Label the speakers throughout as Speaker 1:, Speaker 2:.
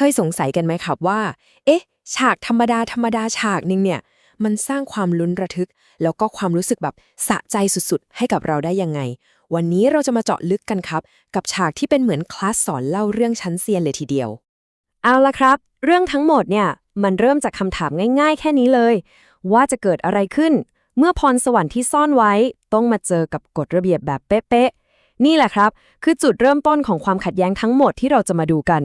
Speaker 1: เคยสงสัยกันไหมครับว่า เอ๊ะ ฉากธรรมดาธรรมดาฉากหนึ่งเนี่ย มันสร้างความลุ้นระทึก แล้วก็ความรู้สึกแบบสะใจสุดๆ ให้กับเราได้ยังไง วันนี้เราจะมาเจาะลึกกันครับ กับฉากที่เป็นเหมือนคลาสสอนเล่าเรื่องชั้นเซียนเลยทีเดียว
Speaker 2: เอาละครับ เรื่องทั้งหมดเนี่ย มันเริ่มจากคำถามง่าย ๆ แค่นี้เลย ว่าจะเกิดอะไรขึ้น เมื่อพรสวรรค์ที่ซ่อนไว้ต้องมาเจอกับกฎระเบียบแบบเป๊ะๆนี่แหละครับ คือจุดเริ่มต้นของความขัดแย้งทั้งหมดที่เราจะมาดูกัน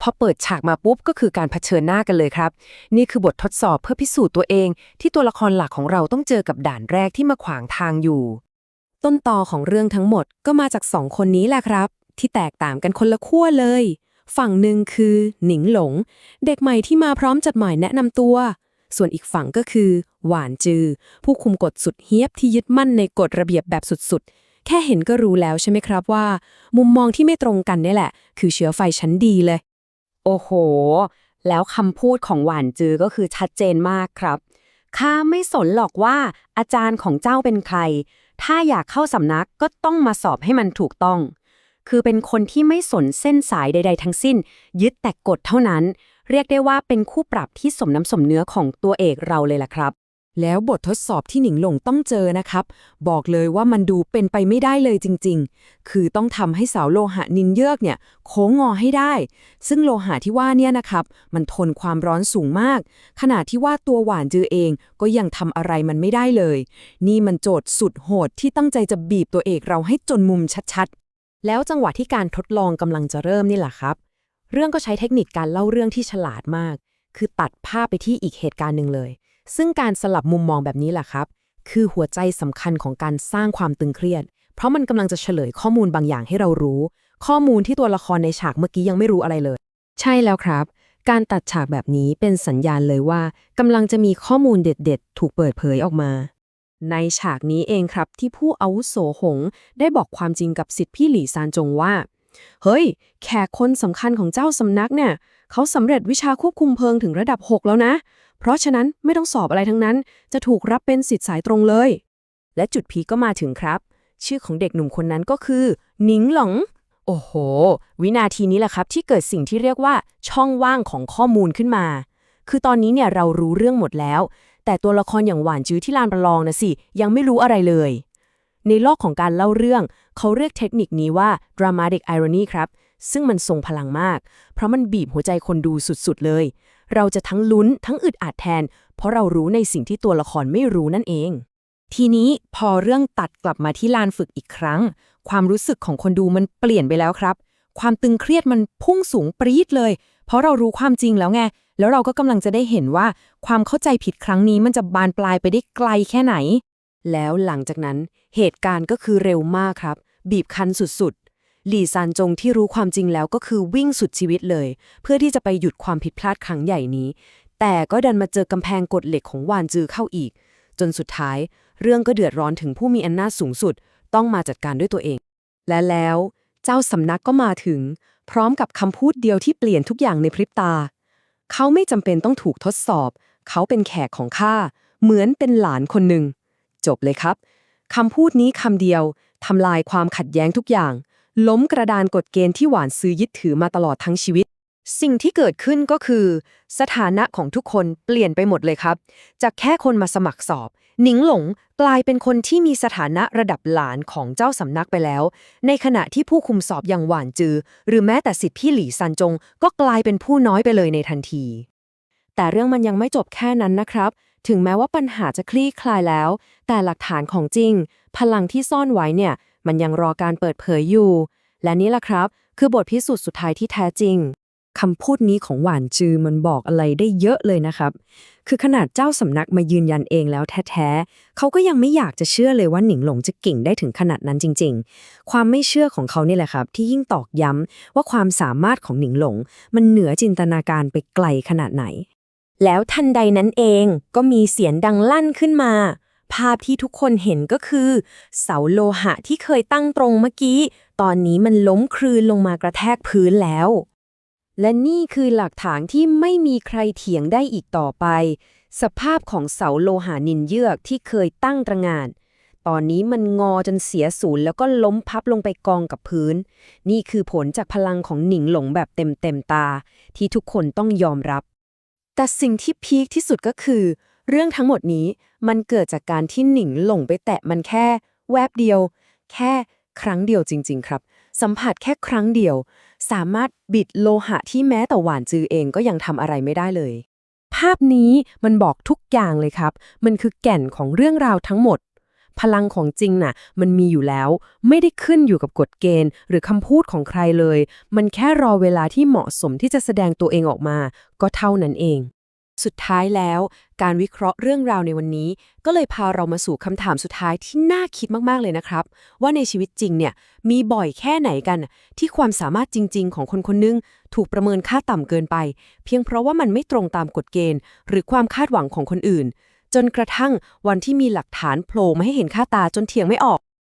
Speaker 1: พอเปิดฉากมาปุ๊บก็คือการเผชิญหน้ากันเลยครับ นี่คือบททดสอบเพื่อพิสูจน์ตัวเอง ที่ตัวละครหลักของเราต้องเจอกับด่านแรกที่มาขวางทางอยู่ ต้นตอของเรื่องทั้งหมดก็มาจากสองคนนี้แหละครับ ที่แตกต่างกันคนละขั้วเลย ฝั่งหนึ่งคือหนิงหลง เด็กใหม่ที่มาพร้อมจดหมายแนะนำตัว ส่วนอีกฝั่งก็คือ หวานจือ ผู้คุมกฎสุดเฮี้ยบที่ยึดมั่นในกฎระเบียบแบบสุดๆแค่เห็นก็รู้แล้วใช่ไหมครับว่า มุมมองที่ไม่ตรงกันนี่แหละ คือเชื้อไฟชั้นดีเลย
Speaker 2: โอ้โห แล้วคำพูดของหวานจือก็คือชัดเจนมากครับ ข้าไม่สนหรอกว่าอาจารย์ของเจ้าเป็นใคร ถ้าอยากเข้าสำนักก็ต้องมาสอบให้มันถูกต้อง คือเป็นคนที่ไม่สนเส้นสายใด ๆ ทั้งสิ้น ยึดแต่กฎเท่านั้น เรียกได้ว่าเป็นคู่ปรับที่สมน้ำสมเนื้อของตัวเอกเราเลยล่ะครับ
Speaker 1: แล้วบททดสอบที่หนิงหลงต้องเจอนะครับ บอกเลยว่ามันดูเป็นไปไม่ได้เลยจริง ๆ คือต้องทำให้เสาโลหะนินเยือกเนี่ย โค้งงอให้ได้ ซึ่งโลหะที่ว่าเนี่ยนะครับ มันทนความร้อนสูงมากขณะที่ว่าตัวหวานจือเองก็ยังทำอะไรมันไม่ได้เลย นี่มันโจทย์สุดโหดที่ตั้งใจจะบีบตัวเอกเราให้จนมุมชัดๆ แล้วจังหวะที่การทดลองกำลังจะเริ่มนี่แหละครับ เรื่องก็ใช้เทคนิคการเล่าเรื่องที่ฉลาดมาก คือตัดภาพไปที่อีกเหตุการณ์หนึ่งเลย ซึ่งการสลับมุมมองแบบนี้แหละครับ คือหัวใจสำคัญของการสร้างความตึงเครียด เพราะมันกำลังจะเฉลยข้อมูลบางอย่างให้เรารู้ ข้อมูลที่ตัวละครในฉากเมื่อกี้ยังไม่รู้อะไรเลย ใช่แล้วครับ การตัดฉากแบบนี้เป็นสัญญาณเลยว่ากำลังจะมีข้อมูลเด็ด ๆ ถูกเปิดเผยออกมา ในฉากนี้เองครับที่ผู้อาวุโสหง ได้บอกความจริงกับสิทธิพี่หลี่ซานจงว่า เฮ้ย แขกคนสำคัญของเจ้าสำนักเนี่ยเขาสำเร็จวิชาควบคุมเพลิงถึงระดับ 6 แล้วนะ เพราะฉะนั้นไม่ต้องสอบอะไรทั้งนั้น จะถูกรับเป็นสิทธิ์สายตรงเลย และจุดพีก็มาถึงครับ ชื่อของเด็กหนุ่มคนนั้นก็คือหนิงหลง โอ้โห วินาทีนี้แหละครับที่เกิดสิ่งที่เรียกว่าช่องว่างของข้อมูลขึ้นมา คือตอนนี้เนี่ยเรารู้เรื่องหมดแล้ว แต่ตัวละครอย่างหวานจื้อที่ลานประลองนะสิ ยังไม่รู้อะไรเลย ในโลกของการเล่าเรื่อง เขาเรียกเทคนิคนี้ว่า dramatic irony ครับ ซึ่งมันทรงพลังมาก เพราะมันบีบหัวใจคนดูสุดๆเลย เราจะทั้งลุ้นทั้งอึดอัดแทน เพราะเรารู้ในสิ่งที่ตัวละครไม่รู้นั่นเอง ทีนี้พอเรื่องตัดกลับมาที่ลานฝึกอีกครั้ง ความรู้สึกของคนดูมันเปลี่ยนไปแล้วครับ ความตึงเครียดมันพุ่งสูงปรี๊ดเลย เพราะเรารู้ความจริงแล้วไงแล้วเราก็กำลังจะได้เห็นว่าความเข้าใจผิดครั้งนี้มันจะบานปลายไปได้ไกลแค่ไหน แล้วหลังจากนั้นเหตุการณ์ก็คือเร็วมากครับ บีบคั้นสุดๆ หลี่ซานจงที่รู้ความจริงแล้วก็คือวิ่งสุดชีวิตเลย เพื่อที่จะไปหยุดความผิดพลาดครั้งใหญ่นี้ แต่ก็ดันมาเจอกำแพงกฎเหล็กของวานจือเข้าอีก จนสุดท้าย เรื่องก็เดือดร้อนถึงผู้มีอำนาจสูงสุด ต้องมาจัดการด้วยตัวเอง และแล้ว เจ้าสำนักก็มาถึง พร้อมกับคำพูดเดียวที่เปลี่ยนทุกอย่างในพริบตา เขาไม่จำเป็นต้องถูกทดสอบ เขาเป็นแขกของข้าเหมือนเป็นหลานคนหนึ่งจบเลยครับคำพูดนี้คำเดียวทำลายความขัดแย้งทุกอย่าง ล้มกระดานกฎเกณฑ์ที่หวานซื้อยึดถือมาตลอดทั้งชีวิต สิ่งที่เกิดขึ้นก็คือ สถานะของทุกคนเปลี่ยนไปหมดเลยครับ จากแค่คนมาสมัครสอบ หนิงหลงกลายเป็นคนที่มีสถานะระดับหลานของเจ้าสำนักไปแล้ว ในขณะที่ผู้คุมสอบอย่างหวานจือ หรือแม้แต่สิทธิพี่หลี่ซันจง ก็กลายเป็นผู้น้อยไปเลยในทันที แต่เรื่องมันยังไม่จบแค่นั้นนะครับถึงแม้ว่าปัญหาจะคลี่คลายแล้ว แต่หลักฐานของจริง พลังที่ซ่อนไว้เนี่ย มันยังรอการเปิดเผยอยู่ และนี่แหละครับ คือบทพิสูจน์สุดท้ายที่แท้จริงคำพูดนี้ของหวานจือมันบอกอะไรได้เยอะเลยนะครับ คือขนาดเจ้าสำนักมายืนยันเองแล้วแท้ๆ เขาก็ยังไม่อยากจะเชื่อเลยว่าหนิงหลงจะเก่งได้ถึงขนาดนั้นจริง ๆ ความไม่เชื่อของเขานี่แหละครับ ที่ยิ่งตอกย้ำว่าความสามารถของหนิงหลง มันเหนือจินตนาการไปไกลขนาดไหน แล้วทันใดนั้นเองก็มีเสียงดังลั่นขึ้นมา ภาพที่ทุกคนเห็นก็คือ เสาโลหะที่เคยตั้งตรงเมื่อกี้ ตอนนี้มันล้มคลืนลงมากระแทกพื้นแล้ว และนี่คือหลักฐานที่ไม่มีใครเถียงได้อีกต่อไป สภาพของเสาโลหะนินเยือกที่เคยตั้งตระงาน
Speaker 2: ตอนนี้มันงอจนเสียศูนย์แล้วก็ล้มพับลงไปกองกับพื้น นี่คือผลจากพลังของหนิงหลงแบบเต็มเต็มตา ที่ทุกคนต้องยอมรับ แต่สิ่งที่พีคที่สุดก็คือ เรื่องทั้งหมดนี้มันเกิดจากการที่หนิงหลงไปแตะมันแค่แวบเดียว แค่ครั้งเดียวจริง ๆ ครับ สัมผัสแค่ครั้งเดียว สามารถบิดโลหะที่แม้แต่หวานจือเองก็ยังทำอะไรไม่ได้เลย
Speaker 3: ภาพนี้มันบอกทุกอย่างเลยครับ มันคือแก่นของเรื่องราวทั้งหมด พลังของจริงน่ะ มันมีอยู่แล้ว ไม่ได้ขึ้นอยู่กับกฎเกณฑ์ หรือคำพูดของใครเลย มันแค่รอเวลาที่เหมาะสมที่จะแสดงตัวเองออกมา ก็เท่านั้นเอง
Speaker 1: สุดท้ายแล้ว การวิเคราะห์เรื่องราวในวันนี้ ก็เลยพาเรามาสู่คำถามสุดท้ายที่น่าคิดมากๆเลยนะครับ ว่าในชีวิตจริงเนี่ยมีบ่อยแค่ไหนกัน ที่ความสามารถจริง ๆ ของคนคนหนึง ถูกประเมินค่าต่ำเกินไป เพียงเพราะว่ามันไม่ตรงตามกฎเกณฑ์ หรือความคาดหวังของคนอื่น จนกระทั่งวันที่มีหลักฐานโผล่มาให้เห็นค่าตาจนเถียงไม่ออก